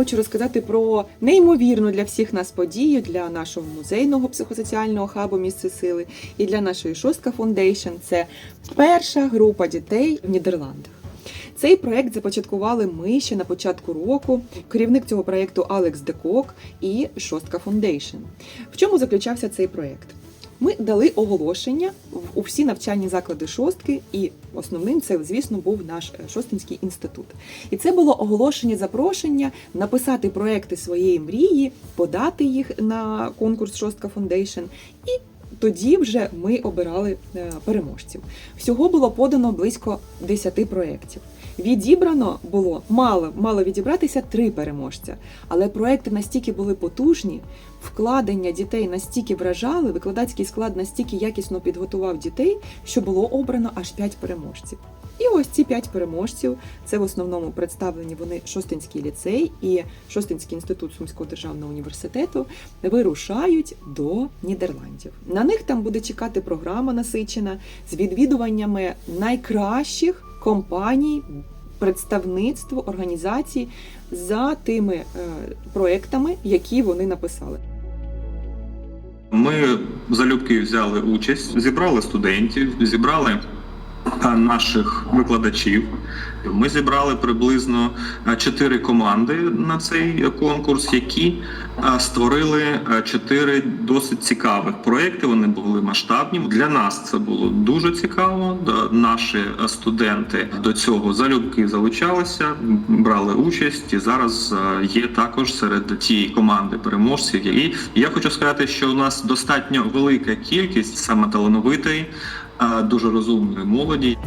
хочу розказати про неймовірну для всіх нас подію для нашого музейного психосоціального хабу місце сили і для нашої шостка Foundation. Це перша група дітей в Нідерландах. Цей проект започаткували ми ще на початку року. Керівник цього проекту Алекс Декок і Шостка Foundation. В чому заключався цей проект? Ми дали оголошення в- у всі навчальні заклади шостки, і основним це, звісно, був наш е, Шостинський інститут. І це було оголошення запрошення написати проекти своєї мрії, подати їх на конкурс Шостка Фондейшн і тоді вже ми обирали е, переможців. Всього було подано близько 10 проєктів. Відібрано було мало, мало відібратися три переможця, але проекти настільки були потужні, вкладення дітей настільки вражали, викладацький склад настільки якісно підготував дітей, що було обрано аж 5 переможців. І ось ці п'ять переможців це в основному представлені вони Шостинський ліцей і Шостинський інститут Сумського державного університету вирушають до Нідерландів. На них там буде чекати програма насичена з відвідуваннями найкращих компаній, представництв, організацій за тими е, проектами, які вони написали. Ми залюбки взяли участь, зібрали студентів, зібрали наших викладачів. Ми зібрали приблизно чотири команди на цей конкурс, які створили чотири досить цікавих проекти. Вони були масштабні. Для нас це було дуже цікаво. Наші студенти до цього залюбки залучалися, брали участь і зараз є також серед тієї команди переможців. І я хочу сказати, що у нас достатньо велика кількість саме талановитої, дуже розумної молоді.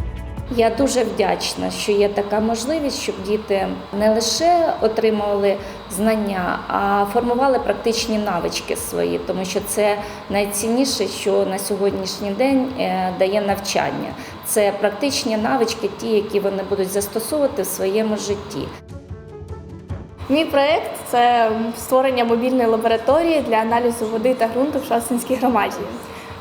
Я дуже вдячна, що є така можливість, щоб діти не лише отримували знання, а формували практичні навички свої, тому що це найцінніше, що на сьогоднішній день е, дає навчання. Це практичні навички, ті, які вони будуть застосовувати в своєму житті. Мій проєкт це створення мобільної лабораторії для аналізу води та ґрунту в Шостинській громаді.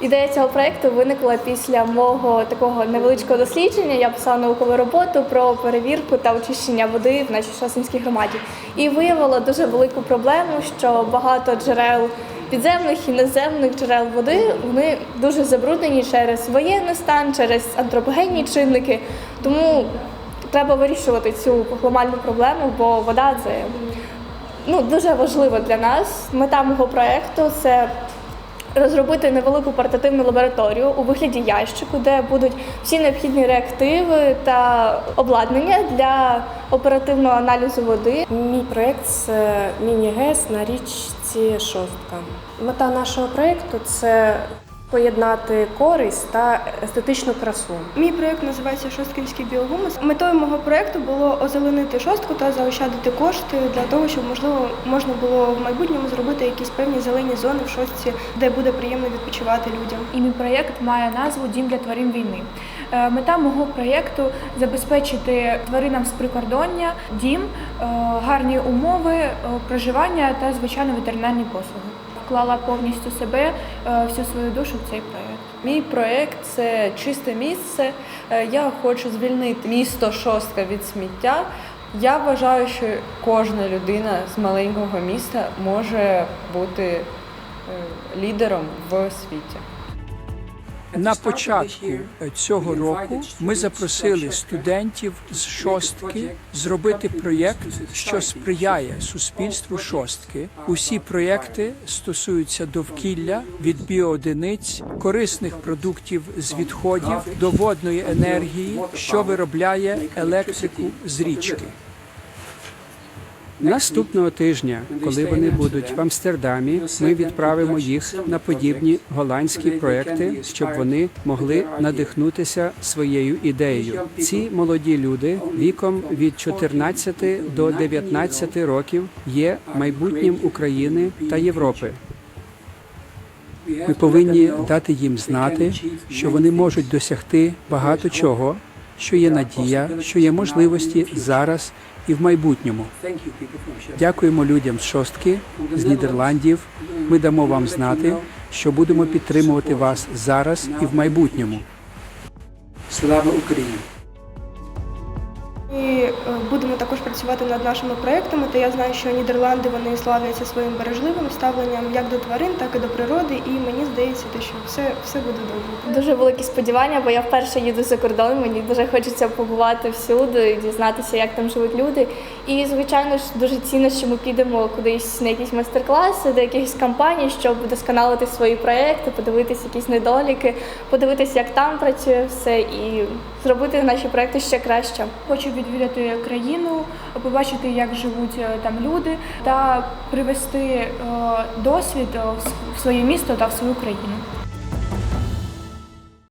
Ідея цього проєкту виникла після мого такого невеличкого дослідження. Я писала наукову роботу про перевірку та очищення води в нашій Шостинській громаді. І виявила дуже велику проблему, що багато джерел підземних і наземних джерел води вони дуже забруднені через воєнний стан, через антропогенні чинники. Тому треба вирішувати цю глобальну проблему, бо вода це ну, дуже важливо для нас. Мета мого проєкту це розробити невелику портативну лабораторію у вигляді ящику, де будуть всі необхідні реактиви та обладнання для оперативного аналізу води. Мій проєкт це міні-ГЕС на річці Шостка. Мета нашого проєкту це поєднати користь та естетичну красу. Мій проєкт називається Шосткинський біогумус. Метою мого проєкту було озеленити шостку та заощадити кошти для того, щоб можливо можна було в майбутньому зробити якісь певні зелені зони в шостці, де буде приємно відпочивати людям. І мій проєкт має назву Дім для тварин війни. Е, Мета мого проєкту забезпечити тваринам з прикордоння дім, е, гарні умови е, проживання та звичайно ветеринарні послуги. Вклала повністю себе, е, всю свою душу в цей проєкт. Мій проєкт це чисте місце. Е, Я хочу звільнити місто Шостка від сміття. Я вважаю, що кожна людина з маленького міста може бути е, лідером в світі. На початку цього року ми запросили студентів з шостки зробити проєкт, що сприяє суспільству шостки. Усі проєкти стосуються довкілля від біоодиниць, корисних продуктів з відходів до водної енергії, що виробляє електрику з річки. Наступного тижня, коли вони будуть в Амстердамі, ми відправимо їх на подібні голландські проекти, щоб вони могли надихнутися своєю ідеєю. Ці молоді люди віком від 14 до 19 років є майбутнім України та Європи. Ми повинні дати їм знати, що вони можуть досягти багато чого, що є надія, що є можливості зараз і в майбутньому. Дякуємо людям з шостки з Нідерландів. Ми дамо вам знати, що будемо підтримувати вас зараз і в майбутньому. Слава Україні! Ми е, будемо також працювати над нашими проектами, та я знаю, що Нідерланди вони славляться своїм бережливим ставленням як до тварин, так і до природи. І мені здається, що все, все буде добре. Дуже великі сподівання, бо я вперше їду за кордон. Мені дуже хочеться побувати всюди, дізнатися, як там живуть люди. І звичайно ж дуже цінно, що ми підемо кудись на якісь майстер-класи, до якихось кампаній, щоб вдосконалити свої проекти, подивитися якісь недоліки, подивитися, як там працює все, і зробити наші проекти ще краще. Хочу відвідати країну, побачити, як живуть е, там люди, та привести е, досвід е, в своє місто та в свою країну.